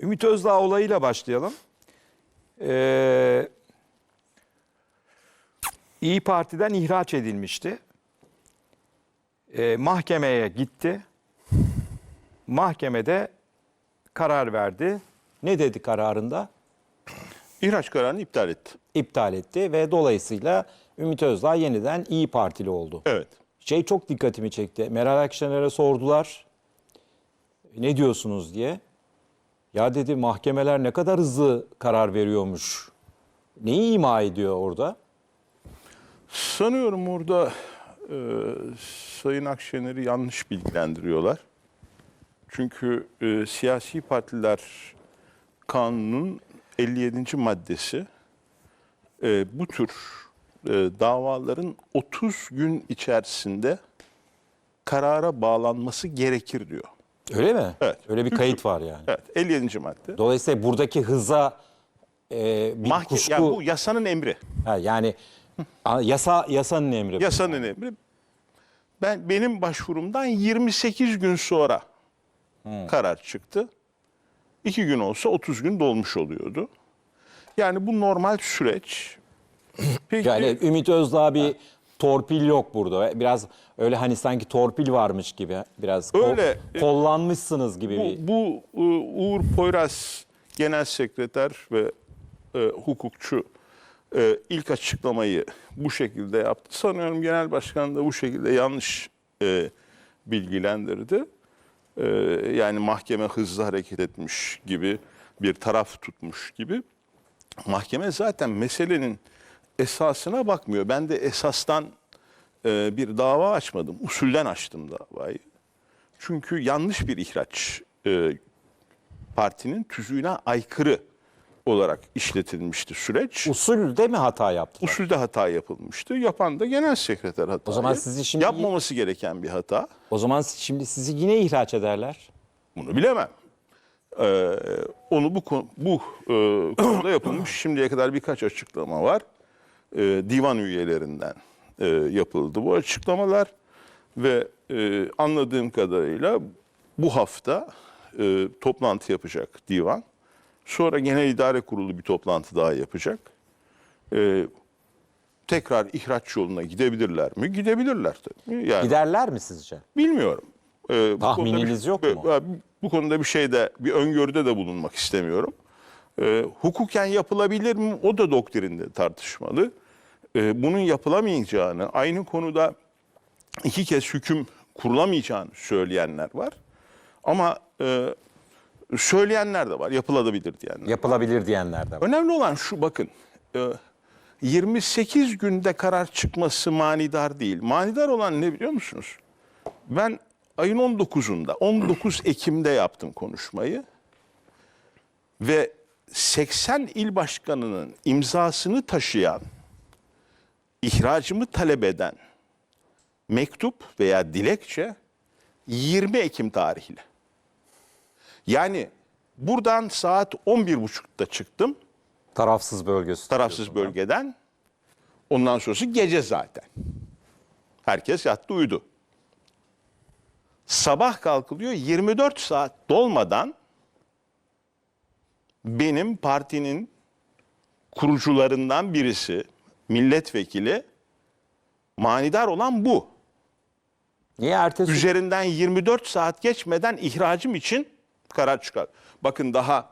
Ümit Özdağ olayıyla başlayalım. Ee, İyi Parti'den ihraç edilmişti. Ee, mahkemeye gitti. Mahkemede karar verdi. Ne dedi kararında? İhraç kararını iptal etti. İptal etti ve dolayısıyla Ümit Özdağ yeniden İyi Partili oldu. Evet. Şey çok dikkatimi çekti. Meral Akşener'e sordular. Ne diyorsunuz diye. Ya dedi mahkemeler ne kadar hızlı karar veriyormuş. Neyi ima ediyor orada? Sanıyorum orada e, Sayın Akşener'i yanlış bilgilendiriyorlar. Çünkü e, siyasi partiler kanunun 57. maddesi e, bu tür e, davaların 30 gün içerisinde karara bağlanması gerekir diyor. Öyle mi? Evet. Öyle bir kayıt var yani. Evet, 57. madde. Dolayısıyla buradaki hıza e, bir Mahke kuşku... yani bu yasanın emri. Ha, yani a- yasa yasanın emri. Yasanın emri. Ben benim başvurumdan 28 gün sonra karar çıktı. İki gün olsa 30 gün dolmuş oluyordu. Yani bu normal süreç. Peki, Yani Ümit Özdağ bir torpil yok burada. Biraz öyle hani sanki torpil varmış gibi. Biraz kol- Öyle. kollanmışsınız gibi bir. bu, bu e, Uğur Poyraz Genel Sekreter ve e, hukukçu e, ilk açıklamayı bu şekilde yaptı. Sanıyorum Genel Başkan da bu şekilde yanlış e, bilgilendirdi. E, yani mahkeme hızlı hareket etmiş gibi, bir taraf tutmuş gibi. Mahkeme zaten meselenin esasına bakmıyor. Ben de esastan e, bir dava açmadım. Usulden açtım davayı. Çünkü yanlış bir ihraç e, partinin tüzüğüne aykırı olarak işletilmişti süreç. Usulde mi hata yaptılar? Usulde hata yapılmıştı. Yapan da genel sekreter hatayı. O zaman sizi şimdi- Yapmaması gereken bir hata. O zaman şimdi sizi yine ihraç ederler. Bunu bilemem. Ee, onu bu bu e, konuda yapılmış şimdiye kadar birkaç açıklama var. Ee, divan üyelerinden e, yapıldı bu açıklamalar ve e, anladığım kadarıyla bu hafta e, toplantı yapacak divan. Sonra genel idare kurulu bir toplantı daha yapacak. Ee, tekrar ihraç yoluna gidebilirler mi? Gidebilirler tabii. Yani Giderler mi sizce? Bilmiyorum. Bu Tahmininiz bir- yok mu? Bu, bu konuda bir şeyde bir öngörüde de bulunmak istemiyorum. Ee, hukuken yapılabilir mi? O da doktrinde tartışmalı. Ee, bunun yapılamayacağını, aynı konuda iki kez hüküm kurulamayacağını söyleyenler var. Ama e, söyleyenler de var, yapılabilir diyenler. Yapılabilir diyenler de var. Önemli olan şu bakın. e, 28 günde karar çıkması manidar değil. Manidar olan ne biliyor musunuz? Ben ayın 19'unda, 19 Ekim'de yaptım konuşmayı. Ve 80 il başkanının imzasını taşıyan, ihracımı talep eden mektup veya dilekçe 20 Ekim tarihli. Yani buradan saat 11.30'da çıktım Tarafsız bölgesi. tarafsız bölgeden. Ondan sonrası gece zaten. Herkes yattı uyudu. Sabah kalkılıyor 24 saat dolmadan benim partinin kurucularından birisi, milletvekili manidar olan bu. Niye ertesi Üzerinden 24 saat geçmeden ihracım için karar çıkar. Bakın daha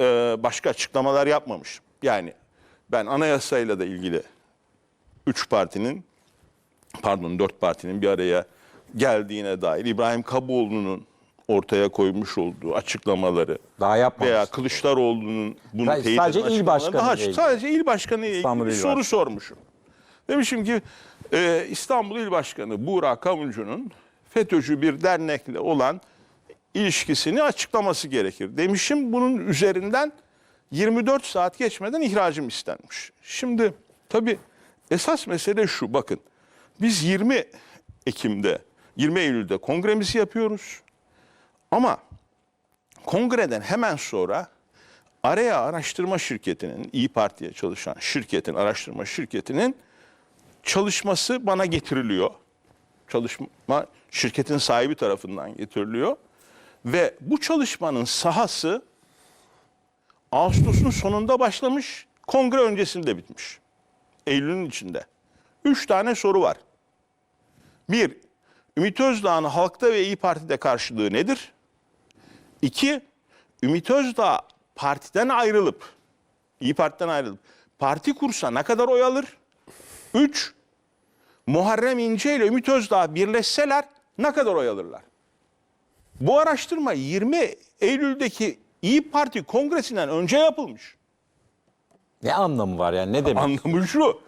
e, başka açıklamalar yapmamış. Yani ben anayasayla da ilgili 3 partinin pardon 4 partinin bir araya geldiğine dair İbrahim Kaboğlu'nun ortaya koymuş olduğu açıklamaları daha yapmamış? veya Kılıçdaroğlu'nun bunu Sadece- teyit sadece il başkanı daha ilgili. sadece il başkanı ile ilgili bir soru Başkanı. sormuşum. Demişim ki e, İstanbul İl Başkanı Buğra Kavuncu'nun FETÖ'cü bir dernekle olan ilişkisini açıklaması gerekir. Demişim bunun üzerinden 24 saat geçmeden ihracım istenmiş. Şimdi tabii esas mesele şu bakın. Biz 20 Ekim'de 20 Eylül'de kongremizi yapıyoruz. Ama kongreden hemen sonra Araya Araştırma Şirketi'nin, İyi Parti'ye çalışan şirketin, araştırma şirketinin çalışması bana getiriliyor. Çalışma şirketin sahibi tarafından getiriliyor. Ve bu çalışmanın sahası Ağustos'un sonunda başlamış, kongre öncesinde bitmiş. Eylül'ün içinde. Üç tane soru var. Bir, Ümit Özdağ'ın halkta ve İyi Parti'de karşılığı nedir? İki, Ümit Özdağ partiden ayrılıp, İyi Parti'den ayrılıp parti kursa ne kadar oy alır? Üç, Muharrem İnce ile Ümit Özdağ birleşseler ne kadar oy alırlar? Bu araştırma 20 Eylül'deki İyi Parti kongresinden önce yapılmış. Ne anlamı var yani ne demek? Anlamı şu.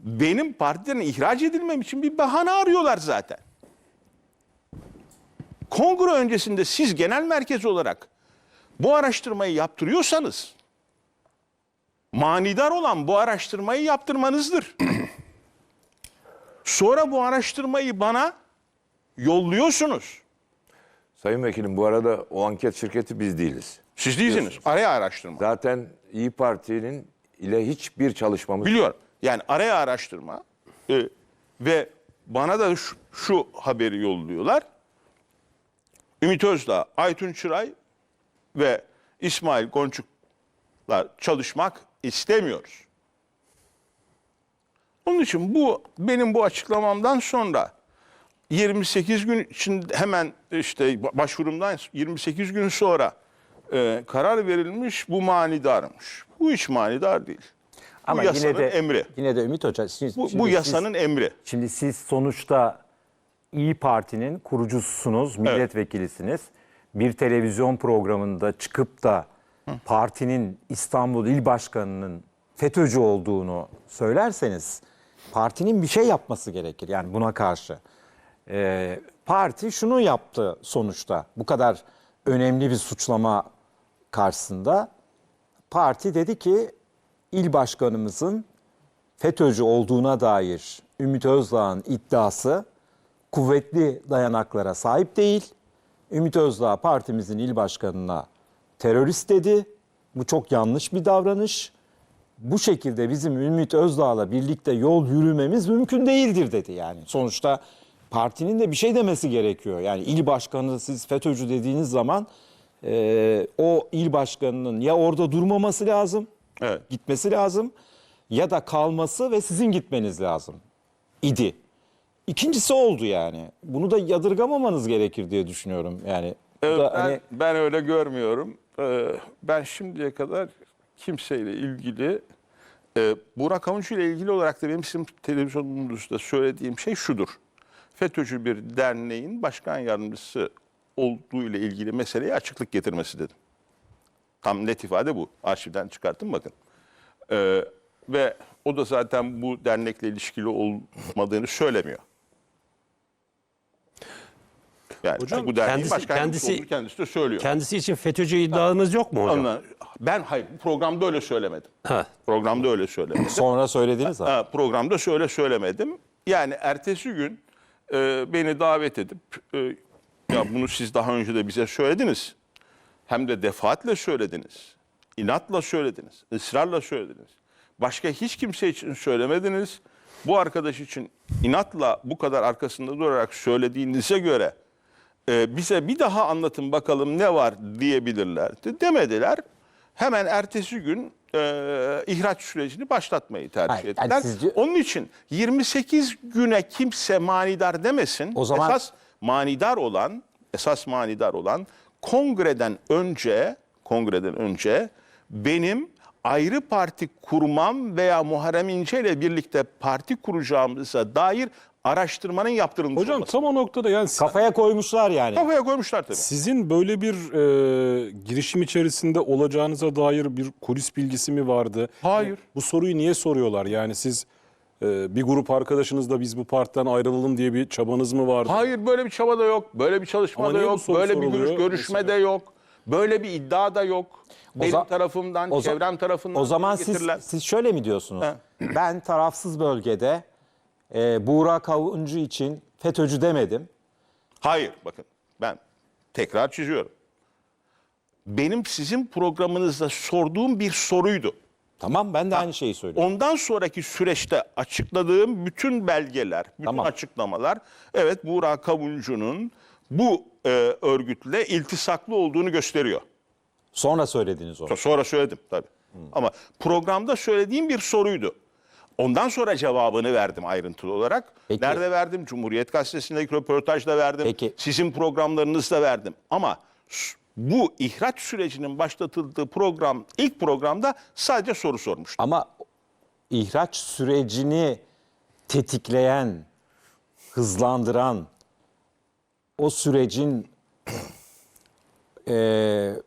Benim partiden ihraç edilmem için bir bahane arıyorlar zaten. Kongre öncesinde siz genel merkez olarak bu araştırmayı yaptırıyorsanız manidar olan bu araştırmayı yaptırmanızdır. Sonra bu araştırmayı bana yolluyorsunuz. Sayın Vekilim bu arada o anket şirketi biz değiliz. Siz değilsiniz. Araya araştırma. Zaten İyi Parti'nin ile hiçbir çalışmamız Biliyorum. Yani araya araştırma e, ve bana da şu, şu haberi yolluyorlar. Ümit Özdağ, Aytun Çıray ve İsmail Gonçuk'la çalışmak istemiyoruz. Onun için bu benim bu açıklamamdan sonra 28 gün için hemen işte başvurumdan 28 gün sonra e, karar verilmiş bu manidarmış. Bu hiç manidar değil. Ama bu yasanın yine de emri. yine de Ümit Hoca şimdi, Bu, bu siz- yasanın emri. Şimdi siz sonuçta İyi Parti'nin kurucususunuz, milletvekilisiniz. Bir televizyon programında çıkıp da partinin İstanbul İl Başkanı'nın FETÖ'cü olduğunu söylerseniz partinin bir şey yapması gerekir yani buna karşı. Ee, parti şunu yaptı sonuçta bu kadar önemli bir suçlama karşısında. Parti dedi ki il başkanımızın FETÖ'cü olduğuna dair Ümit Özdağ'ın iddiası kuvvetli dayanaklara sahip değil. Ümit Özdağ partimizin il başkanına terörist dedi. Bu çok yanlış bir davranış. Bu şekilde bizim Ümit Özdağ'la birlikte yol yürümemiz mümkün değildir dedi yani. Sonuçta partinin de bir şey demesi gerekiyor. Yani il başkanı siz FETÖ'cü dediğiniz zaman e, o il başkanının ya orada durmaması lazım Evet. gitmesi lazım ya da kalması ve sizin gitmeniz lazım idi. İkincisi oldu yani. Bunu da yadırgamamanız gerekir diye düşünüyorum. Yani Evet, ben, hani ben öyle görmüyorum. Ee, ben şimdiye kadar kimseyle ilgili e, Burak Avuncu ile ilgili olarak da benim sizin televizyonunuzda söylediğim şey şudur. FETÖ'cü bir derneğin başkan yardımcısı olduğu ile ilgili meseleye açıklık getirmesi dedim. Tam net ifade bu. Arşivden çıkarttım bakın. Ee, ve o da zaten bu dernekle ilişkili olmadığını söylemiyor. Yani Hocam, bu derneğin kendisi- başkan kendisi- olduğunu kendisi de söylüyor. Kendisi için FETÖ'cü iddianız yok mu hocam? Ondan- ben hayır programda öyle söylemedim. Ha. Programda öyle söylemedim. sonra söylediniz ama. Ha, programda şöyle söylemedim. Yani ertesi gün e, beni davet edip e, ya bunu siz daha önce de bize söylediniz. Hem de defaatle söylediniz. İnatla söylediniz. ısrarla söylediniz. Başka hiç kimse için söylemediniz. Bu arkadaş için inatla bu kadar arkasında durarak söylediğinize göre e, bize bir daha anlatın bakalım ne var diyebilirlerdi. Demediler. Hemen ertesi gün e, ihraç sürecini başlatmayı tercih Hayır, yani ettiler. sizce- Onun için 28 güne kimse manidar demesin. O zaman- esas manidar olan, esas manidar olan kongreden önce, kongreden önce benim ayrı parti kurmam veya Muharrem İnce ile birlikte parti kuracağımıza dair araştırmanın yaptırılmış Hocam olması. tam o noktada yani Kafaya koymuşlar yani. Kafaya koymuşlar tabii. sizin böyle bir e, girişim içerisinde olacağınıza dair bir kulis bilgisi mi vardı? Hayır. Bu soruyu niye soruyorlar? Yani siz e, bir grup arkadaşınızla biz bu partiden ayrılalım diye bir çabanız mı vardı? Hayır böyle bir çaba da yok. Böyle bir çalışma Ama da niye bu yok. soru Böyle bir görüş, soruluyor görüşme mesela? de yok. Böyle bir iddia da yok. Benim za- tarafımdan, o za- çevrem tarafından O zaman siz, getirilen- siz şöyle mi diyorsunuz? Ben tarafsız bölgede e, Buğra Avuncu için FETÖ'cü demedim. Hayır bakın ben tekrar çiziyorum. Benim sizin programınızda sorduğum bir soruydu. Tamam ben de aynı şeyi söylüyorum. Ondan sonraki süreçte açıkladığım bütün belgeler, bütün Tamam. açıklamalar evet Burak Kavuncu'nun bu e, örgütle iltisaklı olduğunu gösteriyor. Sonra söylediniz onu. Sonra söyledim tabii. Ama programda söylediğim bir soruydu. Ondan sonra cevabını verdim ayrıntılı olarak. Peki. Nerede verdim? Cumhuriyet Gazetesi'ndeki röportajda verdim. Peki. Sizin programlarınızda verdim. Ama bu ihraç sürecinin başlatıldığı program, ilk programda sadece soru sormuştum. Ama ihraç sürecini tetikleyen, hızlandıran, o sürecin eee,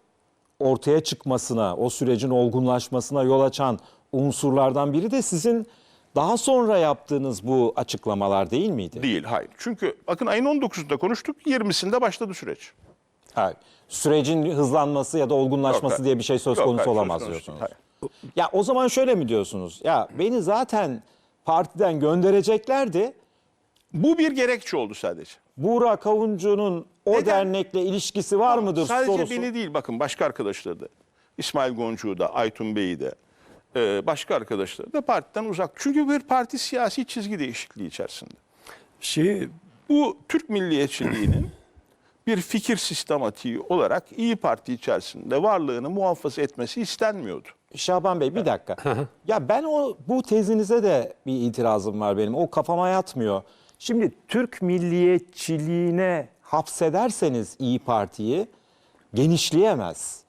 ortaya çıkmasına, o sürecin olgunlaşmasına yol açan unsurlardan biri de sizin daha sonra yaptığınız bu açıklamalar değil miydi? Değil, hayır. Çünkü bakın ayın 19'unda konuştuk, 20'sinde başladı süreç. Hayır. Sürecin hızlanması ya da olgunlaşması Yok, diye bir şey söz Yok, konusu hayır, söz olamaz konusu diyorsunuz. değil, hayır. Ya o zaman şöyle mi diyorsunuz? Ya beni zaten partiden göndereceklerdi. Bu bir gerekçe oldu sadece. Buğra Kavuncu'nun o Neden? dernekle ilişkisi var mıdır Sadece sorusu. beni değil bakın başka arkadaşları da. İsmail Goncu'yu da, Aytun Bey'i de, e, başka arkadaşları da partiden uzak. Çünkü bir parti siyasi çizgi değişikliği içerisinde. Şey Bu Türk milliyetçiliğinin bir fikir sistematiği olarak İyi Parti içerisinde varlığını muhafaza etmesi istenmiyordu. Şaban Bey bir dakika. ya ben o bu tezinize de bir itirazım var benim. O kafama yatmıyor. Şimdi Türk milliyetçiliğine hapsederseniz İyi Parti'yi genişleyemez.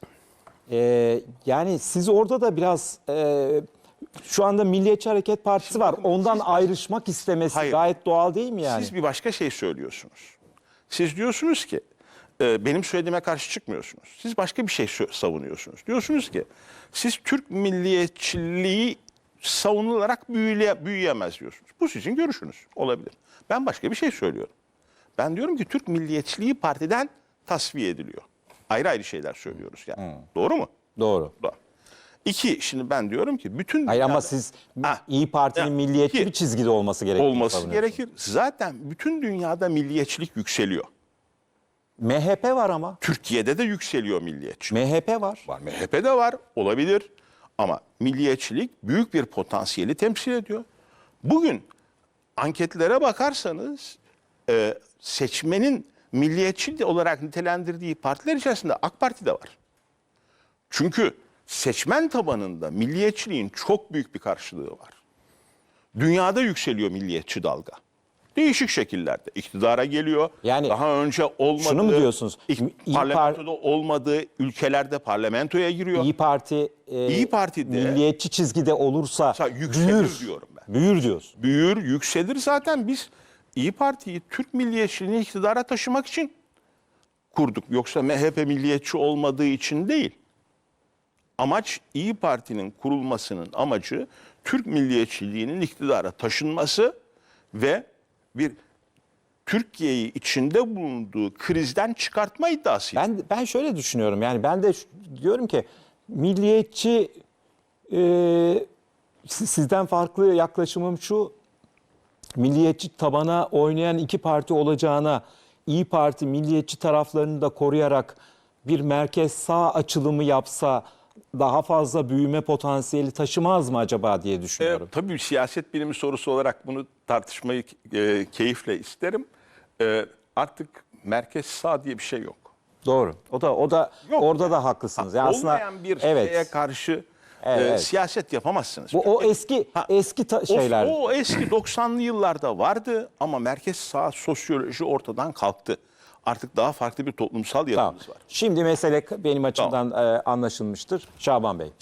Ee, yani siz orada da biraz e, şu anda Milliyetçi Hareket Partisi var. Ondan ayrışmak istemesi Hayır. gayet doğal değil mi yani? Siz bir başka şey söylüyorsunuz. Siz diyorsunuz ki e, benim söylediğime karşı çıkmıyorsunuz. Siz başka bir şey savunuyorsunuz. Diyorsunuz ki siz Türk milliyetçiliği savunularak büyüle, büyüyemez diyorsunuz. Bu sizin görüşünüz. Olabilir. Ben başka bir şey söylüyorum. Ben diyorum ki Türk milliyetçiliği partiden tasfiye ediliyor. Ayrı ayrı şeyler söylüyoruz yani. Doğru mu? Doğru. Doğru. İki, şimdi ben diyorum ki bütün Hayır ama siz Ha, İyi Parti'nin ya, milliyetçi iki. bir çizgide olması gerektiğini olması gerekir. Zaten bütün dünyada milliyetçilik yükseliyor. MHP var ama. Türkiye'de de yükseliyor milliyetçilik. MHP var. Var MHP'de var olabilir ama milliyetçilik büyük bir potansiyeli temsil ediyor. Bugün anketlere bakarsanız e, seçmenin milliyetçi olarak nitelendirdiği partiler içerisinde AK Parti de var. Çünkü seçmen tabanında milliyetçiliğin çok büyük bir karşılığı var. Dünyada yükseliyor milliyetçi dalga. Değişik şekillerde iktidara geliyor. Yani daha önce olmadığı, şunu mu diyorsunuz? İyi parlamentoda olmadığı ülkelerde parlamentoya giriyor. İyi Parti e, İyi Parti'de- milliyetçi çizgide olursa büyür diyorum ben. Büyür diyorsun. büyür, yükselir. Zaten biz İyi Parti'yi Türk milliyetçiliğini iktidara taşımak için kurduk. Yoksa MHP milliyetçi olmadığı için değil. Amaç İyi Parti'nin kurulmasının amacı Türk milliyetçiliğinin iktidara taşınması ve bir Türkiye'yi içinde bulunduğu krizden çıkartma iddiası. Ben ben şöyle düşünüyorum. Yani ben de diyorum ki milliyetçi e, si- sizden farklı yaklaşımım şu. Milliyetçi tabana oynayan iki parti olacağına İyi Parti milliyetçi taraflarını da koruyarak bir merkez sağ açılımı yapsa daha fazla büyüme potansiyeli taşımaz mı acaba diye E, düşünüyorum. tabii siyaset bilimi sorusu olarak bunu tartışmayı e, keyifle isterim. E, artık merkez sağ diye bir şey yok. Doğru. O da o da Yok. orada da haklısınız. Yani aslında Olmayan bir evet. şeye karşı Evet, e, evet. siyaset yapamazsınız. Bu o eski Ha, eski ta- O- şeyler. O, eski 90'lı yıllarda vardı ama merkez sağ sosyoloji ortadan kalktı. Artık daha farklı bir toplumsal Tamam. yapımız var. Şimdi mesele benim açımdan e, anlaşılmıştır. Şaban Bey.